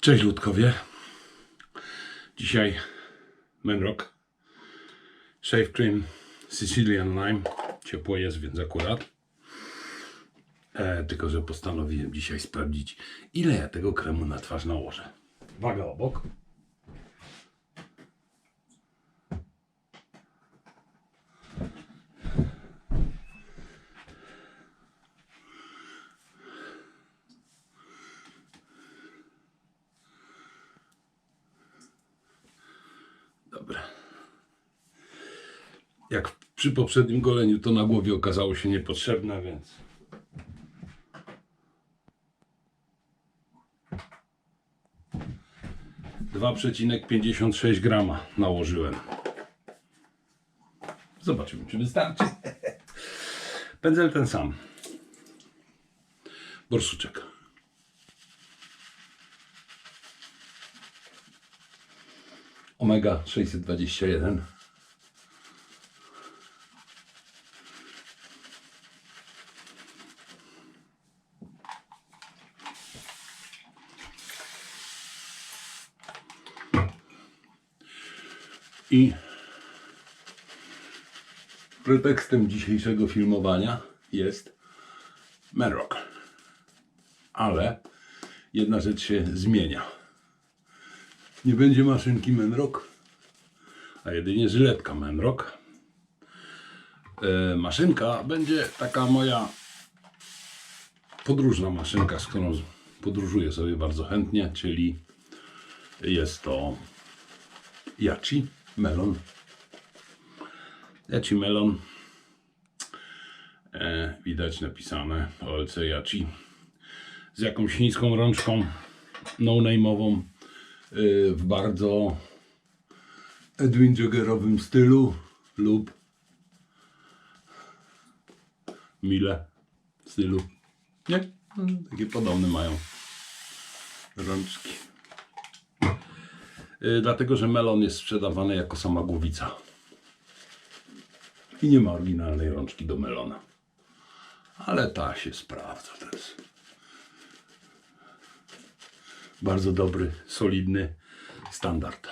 Cześć ludkowie. Dzisiaj Menrock Shave Cream Sicilian Lime. Ciepło jest, więc akurat. E, tylko, że postanowiłem dzisiaj sprawdzić, ile ja tego kremu na twarz nałożę. Waga obok. Dobra. Jak przy poprzednim goleniu, to na głowie okazało się niepotrzebne, więc. Dwa przecinek pięćdziesiąt sześć grama nałożyłem. Zobaczymy, czy wystarczy. Pędzel ten sam. Borsuczek. Omega 621. I pretekstem dzisiejszego filmowania jest Merrock. Ale jedna rzecz się zmienia. Nie będzie maszynki Menrock, a jedynie żyletka Menrock. E, maszynka będzie taka moja podróżna maszynka, z którą podróżuję sobie bardzo chętnie, czyli jest to Yachi Melon. Yachi Melon. E, widać napisane OLC Yachi z jakąś niską rączką no-name'ową y, w bardzo Edwin Jaggerowym stylu lub mile stylu. Nie? Takie podobne mają rączki. Y, Dlatego, że melon jest sprzedawany jako sama głowica. I nie ma oryginalnej rączki do melona. Ale ta się sprawdza. To jest bardzo dobry, solidny standard.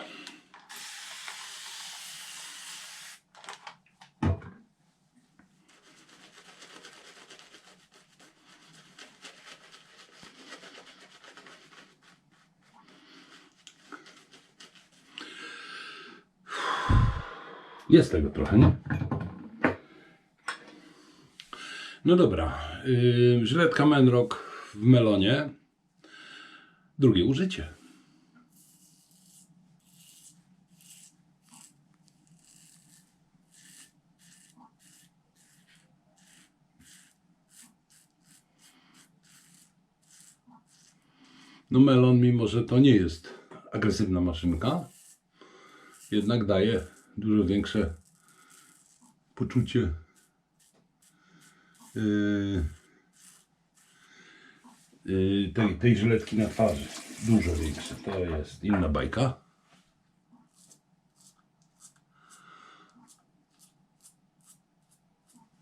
Jest tego trochę, nie? No dobra. Yy, żyletka Menrock w melonie. Drugie użycie. No melon, mimo że to nie jest agresywna maszynka, jednak daje dużo większe poczucie yy, yy, tej, tej żyletki na twarzy. Dużo większe. To jest inna bajka.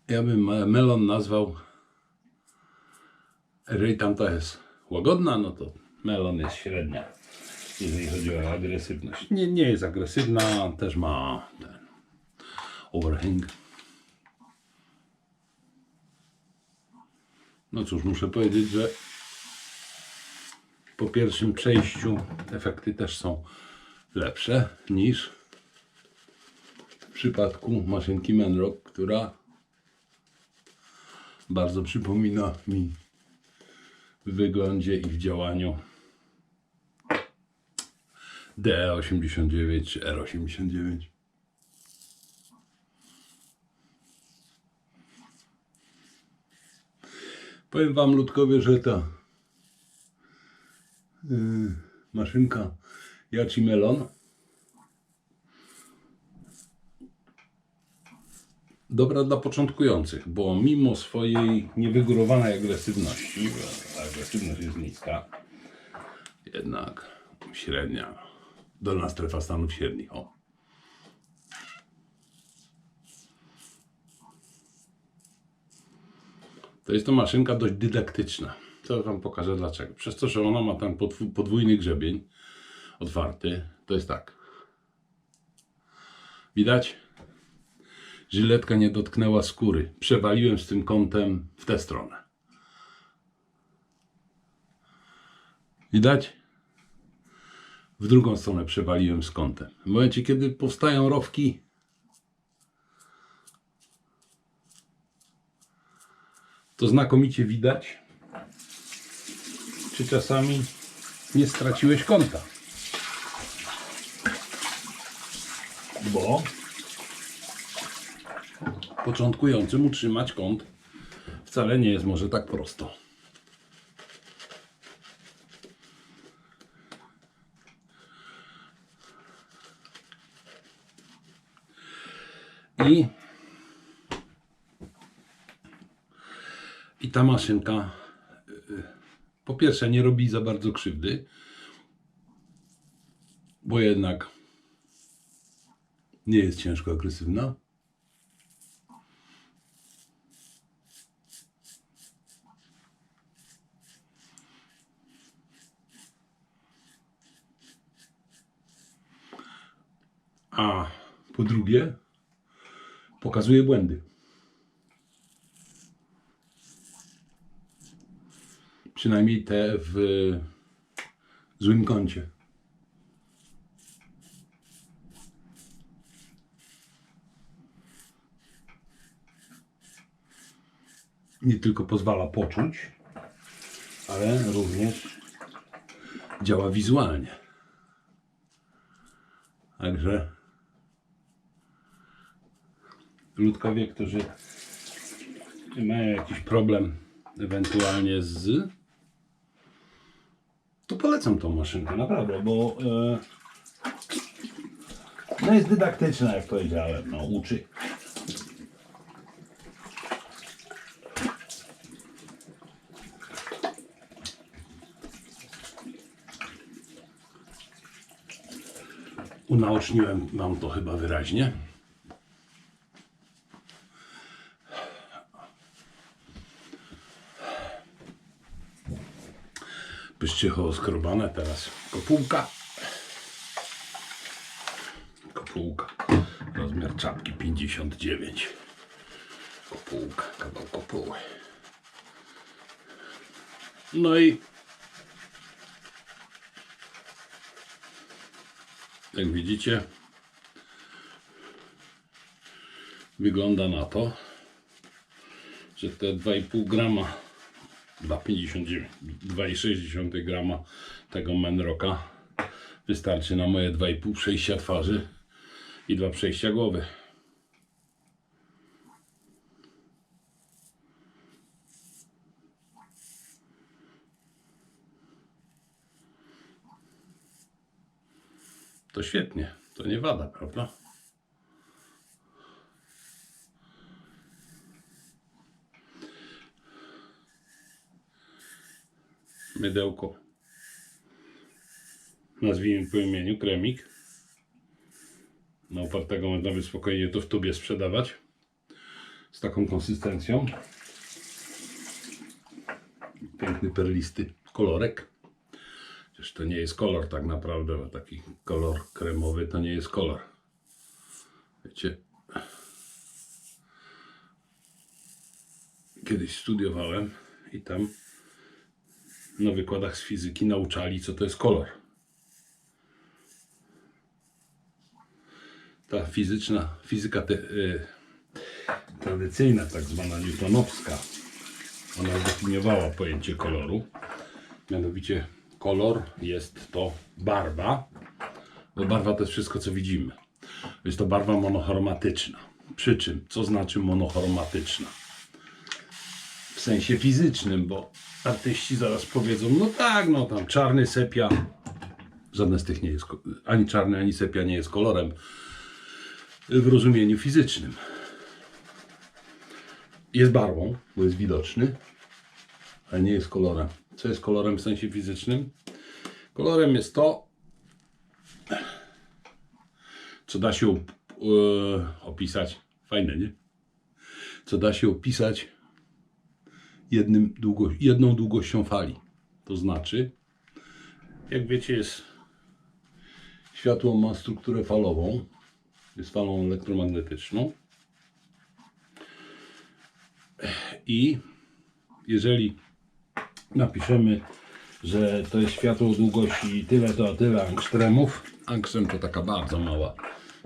Ja bym me- melon nazwał jeżeli tamta jest łagodna, no to melon jest średnia, jeżeli chodzi o agresywność. Nie, nie jest agresywna, też ma ten overhang. No cóż, muszę powiedzieć, że po pierwszym przejściu efekty też są lepsze niż w przypadku maszynki Menrock, która bardzo przypomina mi w wyglądzie i w działaniu DE89 czy R89. Powiem Wam, ludkowie, że ta yy, maszynka Yachi Melon dobra dla początkujących, bo mimo swojej niewygórowanej agresywności, agresywność jest niska, jednak średnia, dolna strefa stanów średnich. O. To jest to maszynka dość dydaktyczna. Teraz Wam pokażę dlaczego. Przez to, że ona ma podw- podwójny grzebień otwarty, to jest tak. Widać? Żyletka nie dotknęła skóry. Przewaliłem z tym kątem w tę stronę. Widać? W drugą stronę przewaliłem z kątem. W momencie, kiedy powstają rowki, to znakomicie widać, czy czasami nie straciłeś kąta. Bo początkującym utrzymać kąt wcale nie jest może tak prosto. I i ta maszynka y, po pierwsze nie robi za bardzo krzywdy, bo jednak nie jest ciężko agresywna. A po drugie, pokazuje błędy. Przynajmniej te w złym kącie. Nie tylko pozwala poczuć, ale również działa wizualnie. Także ludkowie, którzy mają jakiś problem ewentualnie z to polecam tą maszynkę, naprawdę, bo e, no jest dydaktyczna, jak powiedziałem, no uczy. Unaoczniłem wam to chyba wyraźnie. Pyszczycho skrobane, teraz kopułka. Kopułka. Rozmiar czapki 59. Kopułka, kawał kopuły. No i jak widzicie wygląda na to, że te 2,5 grama 2,59 2,6 grama tego Menroka wystarczy na moje 2,5 przejścia twarzy i dwa przejścia głowy. To świetnie, to nie wada, prawda? Mydełko. Nazwijmy po imieniu kremik. Na opartego można by spokojnie to w tubie sprzedawać. Z taką konsystencją. Piękny perlisty kolorek. Chociaż to nie jest kolor tak naprawdę, bo taki kolor kremowy to nie jest kolor. Wiecie, kiedyś studiowałem i tam na wykładach z fizyki nauczali, co to jest kolor. Ta fizyczna, fizyka te, y, tradycyjna, tak zwana newtonowska, ona zdefiniowała pojęcie koloru. Mianowicie kolor jest to barwa, bo barwa to jest wszystko, co widzimy. Jest to barwa monochromatyczna. Przy czym, co znaczy monochromatyczna? Sensie fizycznym, bo artyści zaraz powiedzą, no tak, no tam czarny sepia, żadne z tych nie jest, ani czarny, ani sepia nie jest kolorem w rozumieniu fizycznym. Jest barwą, bo jest widoczny, ale nie jest kolorem. Co jest kolorem w sensie fizycznym? Kolorem jest to, co da się e, opisać, fajne, nie? Co da się opisać jednym długo, jedną długością fali. To znaczy, jak wiecie, jest światło ma strukturę falową, jest falą elektromagnetyczną. I jeżeli napiszemy, że to jest światło długości tyle to tyle angstremów, angstrem to taka bardzo mała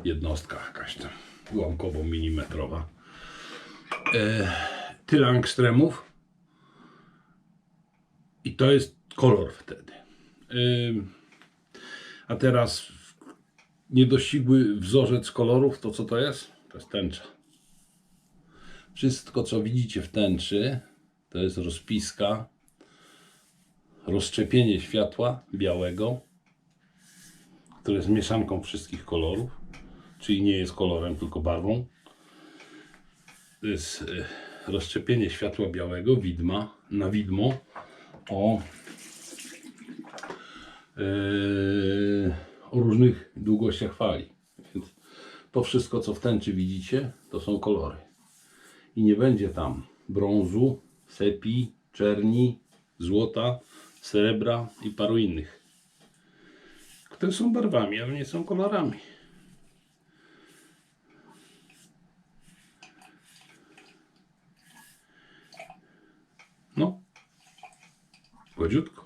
jednostka jakaś tam ułamkowo milimetrowa. E, tyle angstremów i to jest kolor wtedy. A teraz niedościgły wzorzec kolorów, to co to jest? To jest tęcza. Wszystko, co widzicie w tęczy, to jest rozpiska, rozszczepienie światła białego, które jest mieszanką wszystkich kolorów, czyli nie jest kolorem, tylko barwą. To jest e, rozszczepienie światła białego, widma, na widmo o, e, o różnych długościach fali. Więc to wszystko, co w tęczy widzicie, to są kolory. I nie będzie tam brązu, sepi, czerni, złota, srebra i paru innych, które są barwami, ale nie są kolorami. No, gładziutko.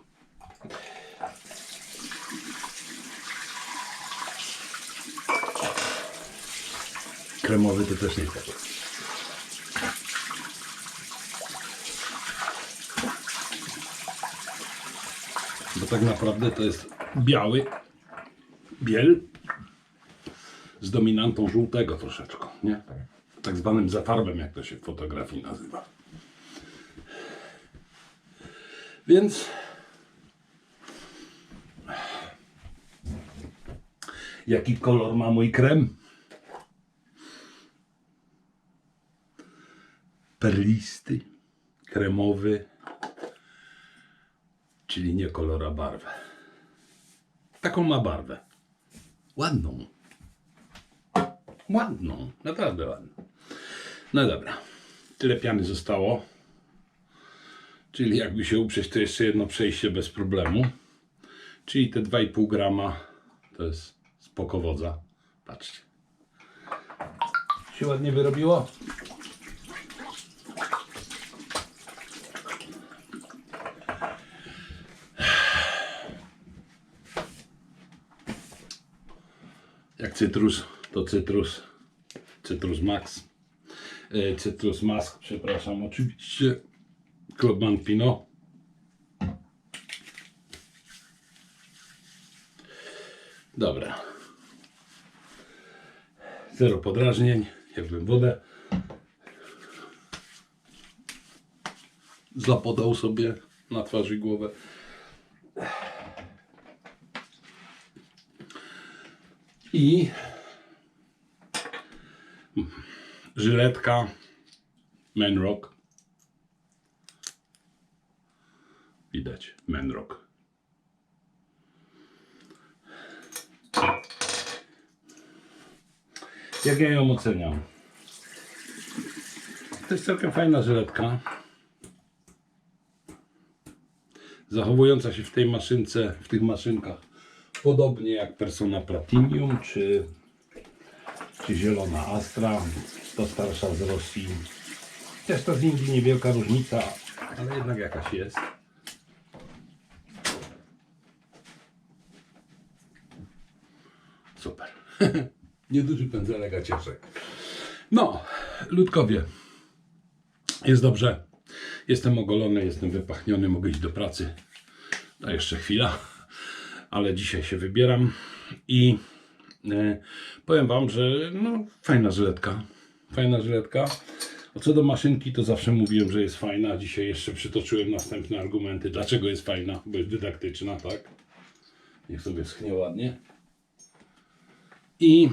Kremowy to też nie tak. Bo tak naprawdę to jest biały biel z dominantą żółtego troszeczkę, nie? Tak zwanym zafarbem, jak to się w fotografii nazywa. Więc jaki kolor ma mój krem? Perlisty, kremowy, czyli nie kolora barwę. Taką ma barwę. Ładną. Ładną, naprawdę ładną. No dobra, tyle piany zostało. Czyli jakby się uprzeć, to jeszcze jedno przejście bez problemu. Czyli te 2,5 grama to jest spokowodza. Patrzcie. Się ładnie wyrobiło? Jak cytrus, to cytrus. Cytrus Max. E, Cytrus Mask, przepraszam, oczywiście. Klubman Pino. Dobra. Zero podrażnień. Jakbym wodę zapodał sobie na twarz i głowę. I żyletka Menrock. Widać Menrock. Jak ja ją oceniam? To jest całkiem fajna żyletka. Zachowująca się w tej maszynce, w tych maszynkach podobnie jak Persona Platinum czy, czy Zielona Astra. To starsza z Rosji. Też to z Indii niewielka różnica, ale jednak jakaś jest. Nieduży pędzelek, a cieszek. No, ludkowie. Jest dobrze. Jestem ogolony, jestem wypachniony, mogę iść do pracy. To jeszcze chwila, ale dzisiaj się wybieram i e, powiem Wam, że no, fajna żyletka. Fajna żyletka. A co do maszynki, to zawsze mówiłem, że jest fajna. Dzisiaj jeszcze przytoczyłem następne argumenty, dlaczego jest fajna, bo jest dydaktyczna, tak? Niech sobie schnie ładnie. I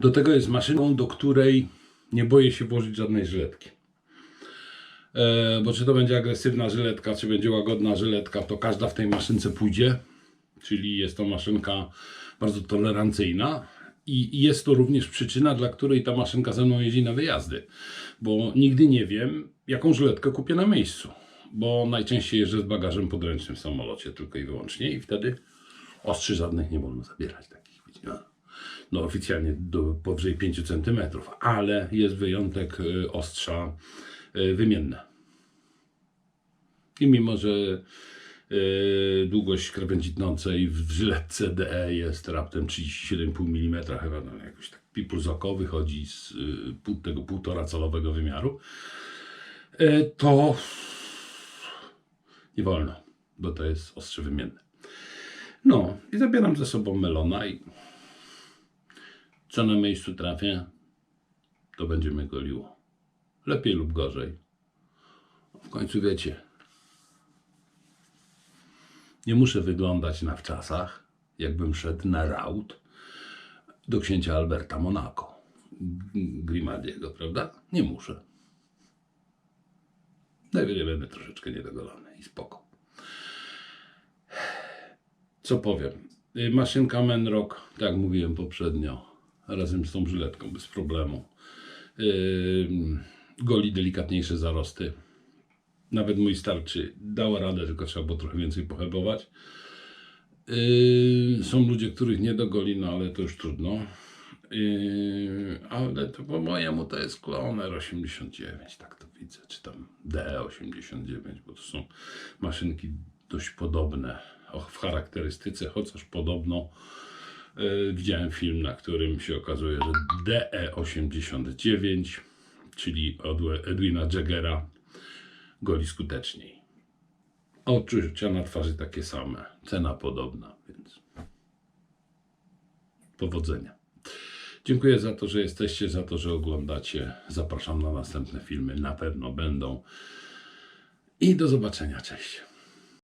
do tego jest maszyną, do której nie boję się włożyć żadnej żyletki. E, bo czy to będzie agresywna żyletka, czy będzie łagodna żyletka, to każda w tej maszynce pójdzie. Czyli jest to maszynka bardzo tolerancyjna. I jest to również przyczyna, dla której ta maszynka ze mną jeździ na wyjazdy. Bo nigdy nie wiem, jaką żyletkę kupię na miejscu. Bo najczęściej jeżdżę z bagażem podręcznym w samolocie tylko i wyłącznie i wtedy ostrzy żadnych nie wolno zabierać takich. No, no oficjalnie do powyżej 5 cm, ale jest wyjątek y, ostrza y, wymienne. I mimo, że y, długość krawędzi tnącej w żyletce DE jest raptem 37,5 mm, chyba no, jakoś tak pipuls oko wychodzi z y, pół, tego półtora calowego wymiaru, y, to nie wolno, bo to jest ostrze wymienne. No i zabieram ze sobą melona i co na miejscu trafię, to będziemy goliło. Lepiej lub gorzej. W końcu wiecie, nie muszę wyglądać na wczasach, jakbym szedł na raut do księcia Alberta Monaco. Grimaldiego, prawda? Nie muszę. Najwyżej będę troszeczkę niedogolony i spoko. Co powiem? Y, Maszynka Menrock, tak mówiłem poprzednio, razem z tą żyletką, bez problemu. Yy, goli delikatniejsze zarosty. Nawet mój starczy dała radę, tylko trzeba było trochę więcej pohebować. Yy, są ludzie, których nie dogoli, no ale to już trudno. Yy, ale to po mojemu to jest Kloner 89, tak to widzę, czy tam D89, bo to są maszynki dość podobne w charakterystyce, chociaż podobno yy, widziałem film, na którym się okazuje, że DE89, czyli Edwina Jaggera, goli skuteczniej. Odczucia na twarzy takie same, cena podobna, więc powodzenia. Dziękuję za to, że jesteście, za to, że oglądacie. Zapraszam na następne filmy, na pewno będą. I do zobaczenia, cześć.